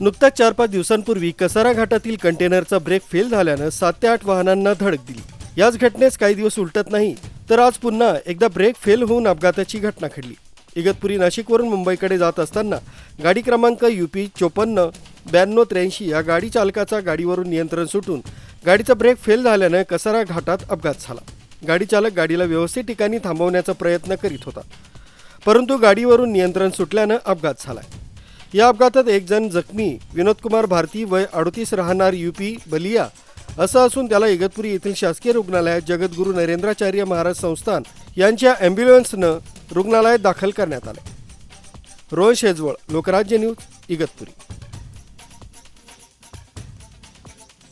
नुकताच चार पाच दिवसांपूर्वी कसारा घाटातील कंटेनरचा ब्रेक फेल झाल्यानं सात ते आठ वाहनांना धडक दिली. याच घटनेस काही दिवस उलटत नाही तर आज पुन्हा एकदा ब्रेक फेल होऊन अपघाताची घटना घडली. इगतपुरी नाशिकवरून मुंबईकडे जात असताना गाडी क्रमांक युपी चोपन्न ब्याण्णव त्र्याऐंशी या गाडी चालकाचा गाडीवरून नियंत्रण सुटून गाडीचा ब्रेक फेल झाल्यानं कसारा घाटात अपघात झाला. गाडी चालक गाडीला व्यवस्थित ठिकाणी थांबवण्याचा प्रयत्न करीत होता परंतु गाडीवरून नियंत्रण सुटल्यानं अपघात झाला या अपघातात एक जण जखमी विनोदकुमार भारती वय अडतीस राहणार युपी बलिया. असं असून त्याला इगतपुरी येथील शासकीय रुग्णालयात जगद्गुरू नरेंद्राचार्य महाराज संस्थान यांच्या ॲम्ब्युलन्सनं रुग्णालयात दाखल करण्यात आले रोहन शेजवळ लोकराज्य न्यूज इगतपुरी.